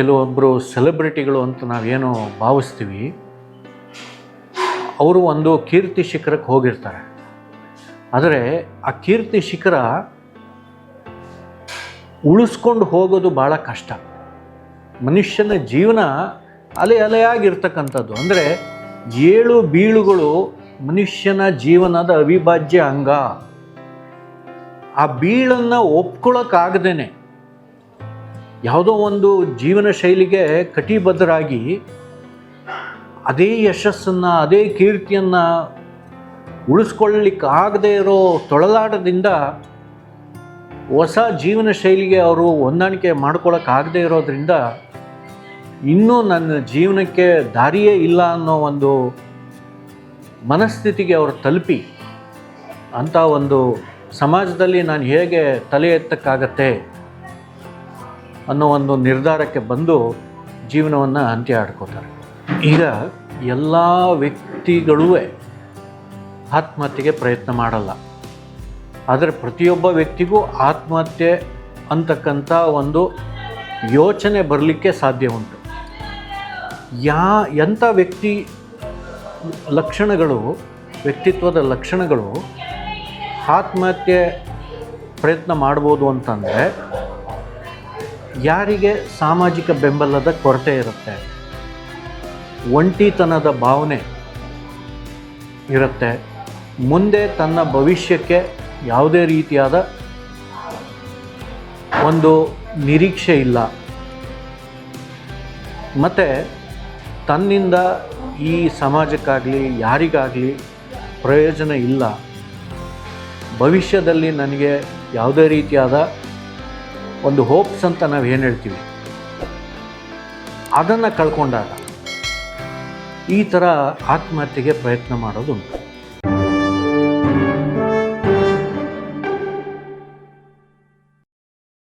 ಕೆಲವೊಬ್ಬರು ಸೆಲೆಬ್ರಿಟಿಗಳು ಅಂತ ನಾವೇನು ಭಾವಿಸ್ತೀವಿ, ಅವರು ಒಂದು ಕೀರ್ತಿ ಶಿಖರಕ್ಕೆ ಹೋಗಿರ್ತಾರೆ. ಆದರೆ ಆ ಕೀರ್ತಿ ಶಿಖರ ಉಳಿಸ್ಕೊಂಡು ಹೋಗೋದು ಭಾಳ ಕಷ್ಟ. ಮನುಷ್ಯನ ಜೀವನ ಅಲೆ ಅಲೆಯಾಗಿರ್ತಕ್ಕಂಥದ್ದು. ಅಂದರೆ ಏಳು ಬೀಳುಗಳು ಮನುಷ್ಯನ ಜೀವನದ ಅವಿಭಾಜ್ಯ ಅಂಗ. ಆ ಬೀಳನ್ನು ಒಪ್ಕೊಳ್ಳೋಕ್ಕಾಗದೇನೆ ಯಾವುದೋ ಒಂದು ಜೀವನ ಶೈಲಿಗೆ ಕಟಿಬದ್ಧರಾಗಿ ಅದೇ ಯಶಸ್ಸನ್ನು, ಅದೇ ಕೀರ್ತಿಯನ್ನು ಉಳಿಸ್ಕೊಳ್ಳಿಕ್ಕಾಗದೇ ಇರೋ ತೊಳಲಾಟದಿಂದ ಹೊಸ ಜೀವನ ಶೈಲಿಗೆ ಅವರು ಹೊಂದಾಣಿಕೆ ಮಾಡ್ಕೊಳ್ಳೋಕ್ಕಾಗದೇ ಇರೋದ್ರಿಂದ ಇನ್ನೂ ನನ್ನ ಜೀವನಕ್ಕೆ ದಾರಿಯೇ ಇಲ್ಲ ಅನ್ನೋ ಒಂದು ಮನಸ್ಥಿತಿಗೆ ಅವರು ತಲುಪಿ ಅಂಥ ಒಂದು ಸಮಾಜದಲ್ಲಿ ನಾನು ಹೇಗೆ ತಲೆ ಎತ್ತಕ್ಕಾಗತ್ತೆ? ಅನ್ನೋ ಒಂದು ನಿರ್ಧಾರಕ್ಕೆ ಬಂದು ಜೀವನವನ್ನು ಅಂತ್ಯ ಆಡ್ಕೋತಾರೆ. ಈಗ ಎಲ್ಲ ವ್ಯಕ್ತಿಗಳೂ ಆತ್ಮಹತ್ಯೆಗೆ ಪ್ರಯತ್ನ ಮಾಡಲ್ಲ. ಆದರೆ ಪ್ರತಿಯೊಬ್ಬ ವ್ಯಕ್ತಿಗೂ ಆತ್ಮಹತ್ಯೆ ಅಂತಕ್ಕಂಥ ಒಂದು ಯೋಚನೆ ಬರಲಿಕ್ಕೆ ಸಾಧ್ಯ ಉಂಟು. ಯಾ, ಎಂಥ ವ್ಯಕ್ತಿ ಲಕ್ಷಣಗಳು, ವ್ಯಕ್ತಿತ್ವದ ಲಕ್ಷಣಗಳು ಆತ್ಮಹತ್ಯೆ ಪ್ರಯತ್ನ ಮಾಡ್ಬೋದು ಅಂತಂದರೆ ಯಾರಿಗೆ ಸಾಮಾಜಿಕ ಬೆಂಬಲದ ಕೊರತೆ ಇರುತ್ತೆ? ಒಂಟಿತನದ ಭಾವನೆ ಇರುತ್ತೆ. ಮುಂದೆ ತನ್ನ ಭವಿಷ್ಯಕ್ಕೆ ಯಾವುದೇ ರೀತಿಯಾದ ಒಂದು ನಿರೀಕ್ಷೆ ಇಲ್ಲ. ಮತ್ತು ತನ್ನಿಂದ ಈ ಸಮಾಜಕ್ಕಾಗಲಿ, ಯಾರಿಗಾಗಲಿ ಪ್ರಯೋಜನ ಇಲ್ಲ. ಭವಿಷ್ಯದಲ್ಲಿ ನನಗೆ ಯಾವುದೇ ರೀತಿಯಾದ ಒಂದು ಹೋಪ್ಸ್ ಅಂತ ನಾವು ಏನು ಹೇಳ್ತೀವಿ? ಅದನ್ನು ಕಳ್ಕೊಂಡಾಗ ಈ ಥರ ಆತ್ಮಹತ್ಯೆಗೆ ಪ್ರಯತ್ನ ಮಾಡೋದುಂಟು.